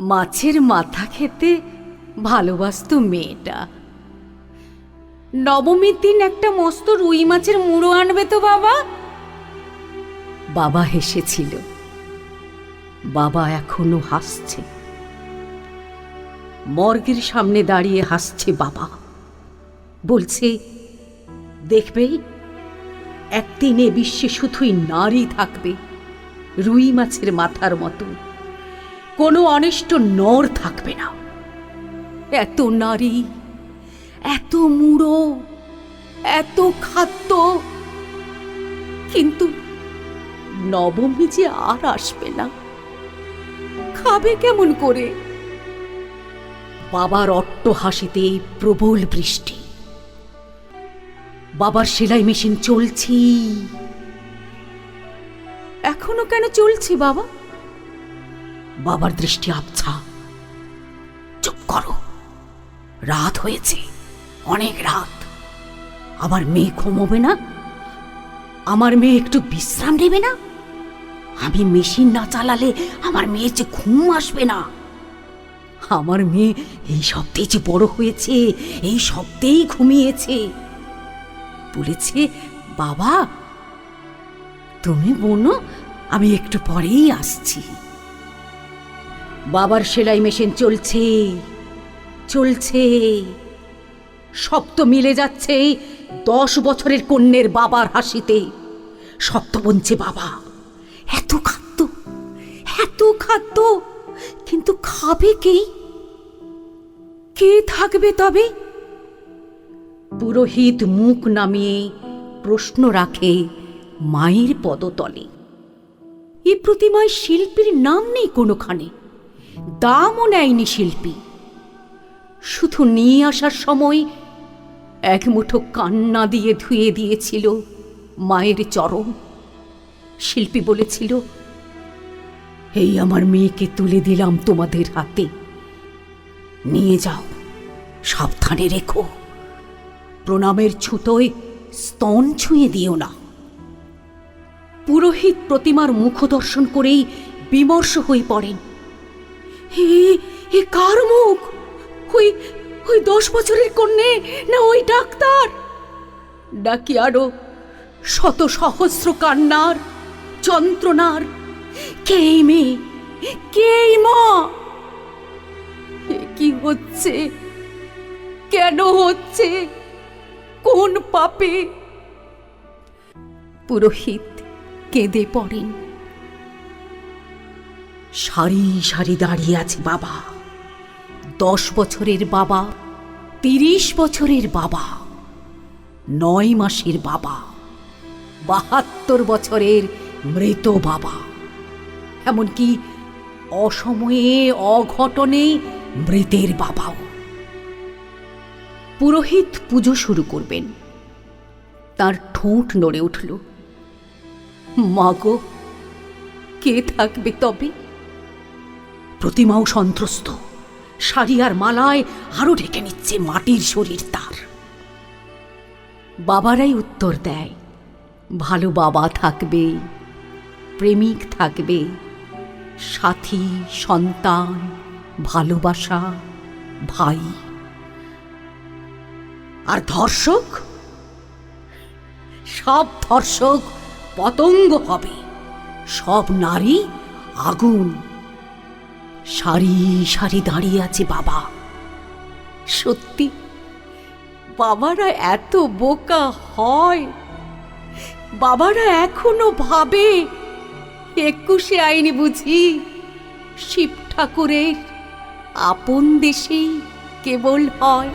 মাছের মাথা খেতে ভালোবাসতো মেয়েটা। নবমীর দিন একটা মস্ত রুই মাছের মুড়ো আনবে তো বাবা। বাবা হেসেছিল। বাবা এখনও হাসছে। মর্গের সামনে দাঁড়িয়ে হাসছে বাবা। বলছে দেখবেই একদিন এ বিশ্বে শুধুই নারী থাকবে রুই মাছের মাথার মতো কোনো অনিষ্ট নর থাকবে না। এত নারী, এত মুড়ো, এত খাদ্য। কিন্তু নবমী যে আর আসবে না, খাবে কেমন করে? বাবার অট্ট হাসিতে প্রবল বৃষ্টি। বাবার সেলাই মেশিন চলছি এখনও কেন চলছে বাবা? বাবার দৃষ্টি আবছা। চুপ করো। রাত হয়েছে, অনেক রাত। আমার মেয়ে ঘুমোবে না? আমার মেয়ে একটু বিশ্রাম নেবে না? আমি মেশিন না চালালে আমার মেয়ে যে ঘুম আসবে না। আমার মেয়ে এই শব্দে যে বড় হয়েছে, এই শব্দেই ঘুমিয়েছে। বলেছে, বাবা, তুমি বোনো, আমি একটু পরেই আসছি। বাবার সেলাই মেশিন চলছে। চলছে। শব্দ মিলে যাচ্ছে দশ বছরের কন্যের বাবার হাসিতে। শব্দ বলছে বাবা। এত খাদ্য এত খাদ্য। কিন্তু খাবে কে? কে থাকবে তবে? পুরোহিত মুখ নামিয়ে প্রশ্ন রাখে মায়ের পদতলে। এ প্রতিমায় শিল্পীর নাম নেই কোনোখানে। দামও নেয়নি শিল্পী। শুধু নিয়ে আসার সময় এক মুঠো কান্না দিয়ে ধুয়ে দিয়েছিল মায়ের চরম শিল্পী বলেছিল, এই আমার মেয়েকে তুলে দিলাম তোমাদের হাতে। নিয়ে যাও, সাবধানে রেখো। প্রণামের ছুতোয় স্তন ছুঁয়ে দিও না। পুরোহিত প্রতিমার মুখ দর্শন করেই বিমর্ষ হয়ে পড়েন। এ কার মুখ? ওই ওই দশ বছরের কন্যে না ওই ডাক্তার? ডাকি আরও শত সহস্র কান্নার, যন্ত্রণার, কে এই মেয়ে? কে এই মা? কি হচ্ছে? কেন হচ্ছে? কোন পাপে? পুরোহিত কেঁদে পড়েন। সারি সারি দাঁড়িয়ে আছে বাবা। দশ বছরের বাবা, তিরিশ বছরের বাবা, নয় মাসের বাবা, বাহাত্তর বছরের মৃত বাবা। এমনকি অসময়ে, অঘটনে মৃতের বাবাও। পুরোহিত পুজো শুরু করবেন। তার ঠোঁট নড়ে উঠল। মাগো কে থাকবে তবে? প্রতিমাও সন্ত্রস্ত। শাড়ি আর মালায় আরও ঢেকে নিচ্ছে মাটির শরীর তার। বাবারাই উত্তর দেয়, ভালো বাবা থাকবে, প্রেমিক থাকবে, সাথী, সন্তান, ভালোবাসা, ভাই। আর ধর্ষক? সব ধর্ষক পতঙ্গ হবে, সব নারী আগুন। সারি সারি দাঁড়িয়ে আছে বাবা। সত্যি, বাবারা এত বোকা হয়। বাবারা এখনও ভাবে, একুশে আইনি বুঝি, শিব ঠাকুরের আপন দেশেই কেবল হয়।